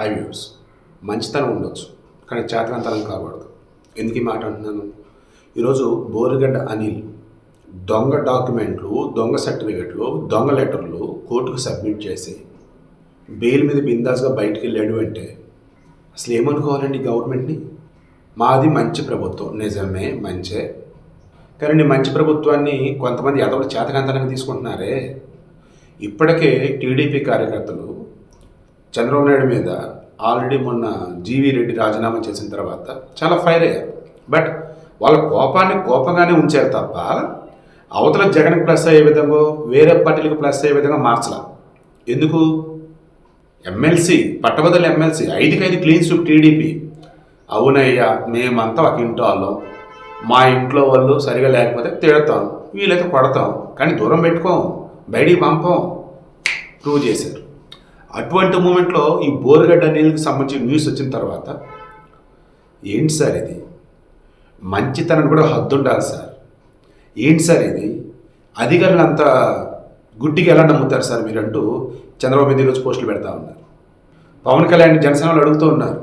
High views మంచితనం ఉండొచ్చు. కానీ చేతనంతరం కాకూడదు. ఎందుకు ఈ మాట అంటున్నాను? ఈరోజు బోరుగడ్డ అనిల్ దొంగ డాక్యుమెంట్లు దొంగ సర్టిఫికెట్లు దొంగ లెటర్లు కోర్టుకు సబ్మిట్ చేసి బెయిల్ మీద బిందాస్గా బయటికి వెళ్ళాడు అంటే అసలు ఏమనుకోవాలండి గవర్నమెంట్ని? మాది మంచి ప్రభుత్వం. నిజమే మంచే. కానీ మంచి ప్రభుత్వాన్ని కొంతమంది ఎదవలు చేతకంతరంగా తీసుకుంటున్నారే. ఇప్పటికే టీడీపీ కార్యకర్తలు చంద్రబాబు నాయుడు మీద ఆల్రెడీ మొన్న జీవీ రెడ్డి రాజీనామా చేసిన తర్వాత చాలా ఫైర్ అయ్యారు. బట్ వాళ్ళ కోపాన్ని కోపంగానే ఉంచారు తప్ప అవతల జగన్కి ప్లస్ అయ్యే విధంగా వేరే పార్టీలకు ప్లస్ అయ్యే విధంగా మార్చాల. ఎందుకు? ఎమ్మెల్సీ పట్టభద్రుల ఎమ్మెల్సీ ఐదుకి ఐదు క్లీన్ స్వీప్ టీడీపీ. అవునయ్యా మేమంతా ఒక ఇంట్లో వాళ్ళం. మా ఇంట్లో వాళ్ళు సరిగా లేకపోతే తిడతాం వీలైతే కొడతాం కానీ దూరం పెట్టుకోం బయటికి పంపం. ప్రూవ్ చేశారు. అటువంటి మూమెంట్లో ఈ బోరుగడ్డ నీళ్ళకి సంబంధించిన న్యూస్ వచ్చిన తర్వాత ఏంటి సార్ ఇది? మంచితనం కూడా హద్దు ఉండాలి సార్. ఏంటి సార్ ఇది? అధికారులు అంత గుడ్డికి ఎలా నమ్ముతారు సార్ మీరంటూ చంద్రబాబు మీద ఈరోజు పోస్టులు పెడతా ఉన్నారు. పవన్ కళ్యాణ్ జనసేనలు అడుగుతూ ఉన్నారు.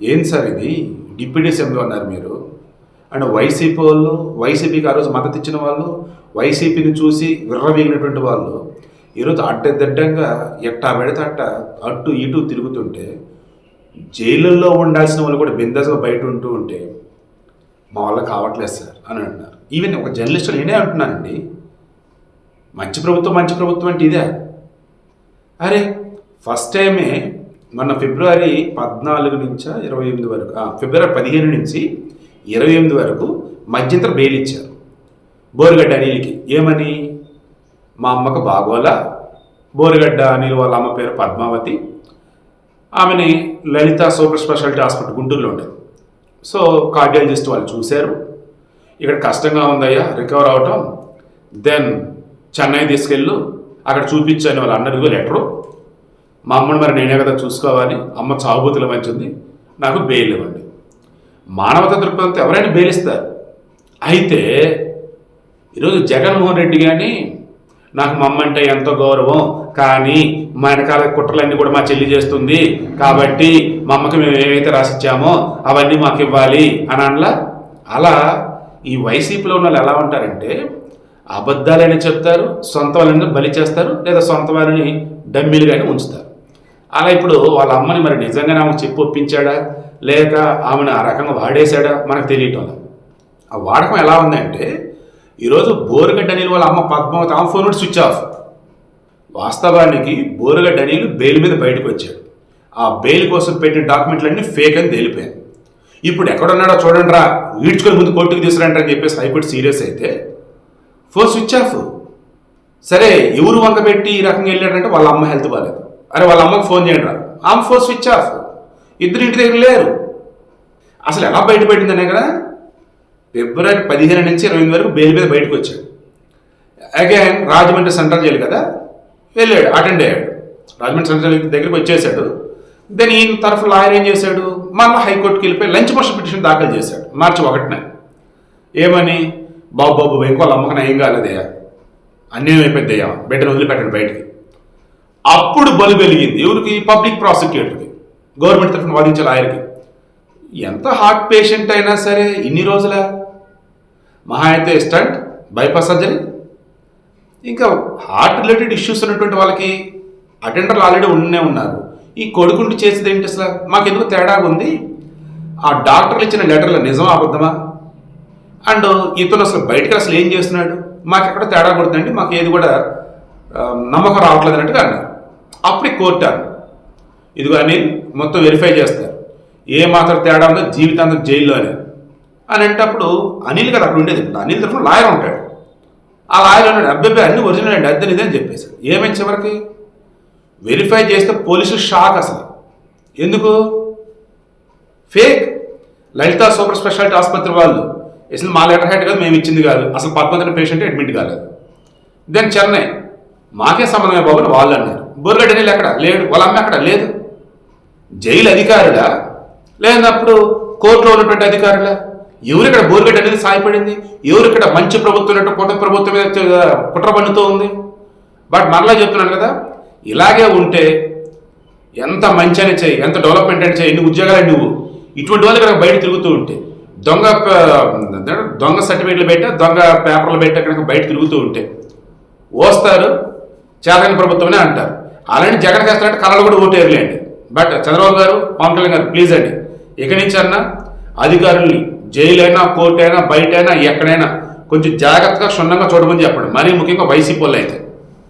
ఏంటి సార్ ఇది? డిప్యూటీ సీఎంగా ఉన్నారు మీరు. అండ్ వైసీపీ వాళ్ళు వైసీపీకి ఆ రోజు మద్దతు ఇచ్చిన వాళ్ళు వైసీపీని చూసి విర్రవీగినటువంటి వాళ్ళు ఈరోజు అడ్డదిడ్డంగా ఎట్టా పెడితే అట్ట అటు ఇటు తిరుగుతుంటే జైలుల్లో ఉండాల్సిన వాళ్ళు కూడా బిందాస్గా బయట ఉంటూ ఉంటే మా వల్ల కావట్లేదు సార్ అని అంటున్నారు. ఈవెన్ ఒక జర్నలిస్ట్ నేనే అంటున్నానండి. మంచి ప్రభుత్వం మంచి ప్రభుత్వం అంటే ఇదే. అరే ఫస్ట్ టైమే మొన్న ఫిబ్రవరి పద్నాలుగు నుంచి ఇరవై ఎనిమిది వరకు ఫిబ్రవరి పదిహేను నుంచి ఇరవై ఎనిమిది వరకు మధ్యంతర బెయిల్ ఇచ్చారు. బోరుగడ్డ అనిల్కి. ఏమని? మా అమ్మకు బాగోల. బోరుగడ్డ అనిల్ వాళ్ళ అమ్మ పేరు పద్మావతి. ఆమెని లలిత సూపర్ స్పెషాలిటీ హాస్పిటల్ గుంటూరులో ఉండేది సో కార్డియాలజిస్ట్ వాళ్ళు చూశారు. ఇక్కడ కష్టంగా ఉందయ్యా రికవర్ అవటం. దెన్ చెన్నై తీసుకెళ్ళు. అక్కడ చూపించని వాళ్ళు అన్నది లెటరు. మా అమ్మని మరి నేనే కదా చూసుకోవాలి. అమ్మ చావుబూతుల మంచింది. నాకు బెయిల్ ఇవ్వండి. మానవత దృక్పథంతో ఎవరైనా బెయిల్ ఇస్తారు. అయితే ఈరోజు జగన్మోహన్ రెడ్డి కానీ నాకు మా అమ్మ అంటే ఎంతో గౌరవం? కానీ మా వెనకాల కుట్రలన్నీ కూడా మా చెల్లి చేస్తుంది. కాబట్టి మా అమ్మకి మేము ఏమైతే రాసిచ్చామో అవన్నీ మాకు ఇవ్వాలి. అని అనలా? అలా ఈ వైసీపీలో ఉన్న వాళ్ళు ఎలా ఉంటారంటే అబద్ధాలని చెప్తారు సొంత వాళ్ళని బలి చేస్తారు లేదా సొంత వారిని డమ్మిలుగానే ఉంచుతారు. అలా ఇప్పుడు వాళ్ళ అమ్మని మరి నిజంగానే ఆమె చెప్పి ఒప్పించాడా? లేక ఆమెను ఆ రకంగా వాడేశాడా? మనకు తెలియటం ఆ వాడకం ఎలా ఉందంటే ఈరోజు బోరుగడ్డ నీళ్ళు వాళ్ళ అమ్మ పద్మావతి ఆమె ఫోన్ స్విచ్ ఆఫ్ వాస్తవానికి బోరుగడ్డ నీళ్ళు బెయిల్ మీద బయటకు వచ్చాడు ఆ బెయిల్ కోసం పెట్టిన డాక్యుమెంట్లన్నీ ఫేక్ అని తేలిపోయాయి. ఇప్పుడు ఎక్కడున్నాడో చూడండి రా ఈడ్చుకొని ముందు కోర్టుకు తీసుకురండి అని చెప్పేసి హైకోర్టు సీరియస్ అయితే ఫోన్ స్విచ్ ఆఫ్ సరే ఎవరు వంక పెట్టి ఈ రకంగా వెళ్ళాడంటే వాళ్ళ అమ్మ హెల్త్ బాగాలేదు అరే వాళ్ళ అమ్మకి ఫోన్ చేయండి రా ఆమె ఫోన్ స్విచ్ ఆఫ్ ఇద్దరు ఇంటి దగ్గర లేరు. అసలు ఎలా బయటపెట్టిందనే కదా? ఫిబ్రవరి పదిహేను నుంచి ఇరవై ఎనిమిది వరకు బెయిల్ మీద బయటకు వచ్చాడు. అగైన్ రాజమండ్రి సెంట్రల్ జైలు కదా వెళ్ళాడు అటెండ్ అయ్యాడు. రాజమండ్రి సెంట్రల్ జైలు దగ్గరికి వచ్చేసాడు. దెన్ ఈయన తరఫు లాయర్ ఏం చేశాడు? మళ్ళీ హైకోర్టుకి వెళ్ళిపోయి లంచ్ మోషన్ పిటిషన్ దాఖలు చేశాడు మార్చి ఒకటిన. ఏమని? బాబు బాబు ఇంకోళ్ళ అమ్మకం ఏం కాలేదయ్యా? అన్యాయం అయిపోద్దయ్యా బిడ్డను వదిలిపెట్టాడు బయటికి. అప్పుడు బలు వెలిగింది. ఎవరికి? పబ్లిక్ ప్రాసిక్యూటర్కి గవర్నమెంట్ తరఫున వాదించే లాయర్కి. ఎంత హార్ట్ పేషెంట్ అయినా సరే ఇన్ని రోజుల మహా అయితే స్టంట్ బైపాస్ సర్జరీ. ఇంకా హార్ట్ రిలేటెడ్ ఇష్యూస్ ఉన్నటువంటి వాళ్ళకి అటెండర్లు ఆల్రెడీ ఉన్నే ఉన్నారు. ఈ కొడుకుండి చేసేది ఏంటి అసలు? మాకెందుకు తేడాగా ఉంది? ఆ డాక్టర్లు ఇచ్చిన లెటర్లు నిజమా అబద్ధమా? అండ్ ఇతను అసలు బయటకు అసలు ఏం చేస్తున్నాడు? మాకు ఎక్కడ తేడా కొడుతుందండి? మాకు ఏది కూడా నమ్మకం రావట్లేదు అన్నట్టుగా అన్నారు. అప్పుడు కోర్టారు ఇదిగో అని మొత్తం వెరిఫై చేస్తారు. ఏ మాత్రం తేడా ఉందో జీవితాంతం జైల్లోనే అని అంటప్పుడు అనిల్ కదా అక్కడ ఉండేది. అనిల్ తరఫున లాయర్ ఉంటాడు. ఆ లాయర్ ఉన్నాడు అబ్బాయి అన్ని ఒరిజినల్ అండి అద్దెని ఇదే అని చెప్పేసి ఏమైంది చివరికి? వెరిఫై చేస్తే పోలీసులు షాక్ అసలు. ఎందుకు? ఫేక్. లలిత సూపర్ స్పెషాలిటీ ఆసుపత్రి వాళ్ళు అసలు మా లెటర్ హెడ్ కాదు మేము ఇచ్చింది కాదు. అసలు పద్మతుల పేషెంట్ అడ్మిట్ కాలేదు. దెన్ చెన్నై. మాకే సంబంధమే బాబు వాళ్ళు అన్నారు. బొర్గడ్డ నీళ్ళు ఎక్కడ? లేడు. వాళ్ళ అమ్మ ఎక్కడ? లేదు. జైలు అధికారులా లేనప్పుడు కోర్టులో ఉన్నటువంటి అధికారులా? ఎవరు ఇక్కడ బోరుగడ్డ అనేది సాయపడింది? ఎవరు ఇక్కడ మంచి ప్రభుత్వం అంటే కొత్త ప్రభుత్వం మీద కుట్ర పన్నుతో ఉంది? బట్ మరలా చెప్తున్నాను కదా ఇలాగే ఉంటే ఎంత మంచి అని చేయి ఎంత డెవలప్మెంట్ అని చేయి ఎన్ని ఉద్యోగాలు నువ్వు. ఇటువంటి వాళ్ళు ఇక్కడ బయట తిరుగుతూ ఉంటే దొంగ దొంగ సర్టిఫికేట్లు పెట్టా దొంగ పేపర్లు పెట్టి కనుక బయట తిరుగుతూ ఉంటే వస్తారు చేతని ప్రభుత్వమే అంటారు. అలాంటి జగన్ చేస్తారంటే కళలు కూడా ఓటేరులేండి బట్ చంద్రబాబు గారు పవన్ కళ్యాణ్ గారు ప్లీజ్ అండి ఇక్కడి నుంచి అన్నా అధికారుల్ని జైలైనా కోర్టు అయినా బయట అయినా ఎక్కడైనా కొంచెం జాగ్రత్తగా క్షుణ్ణంగా చూడమని చెప్పండి. మరీ ముఖ్యంగా వైసీపీ వాళ్ళు అయితే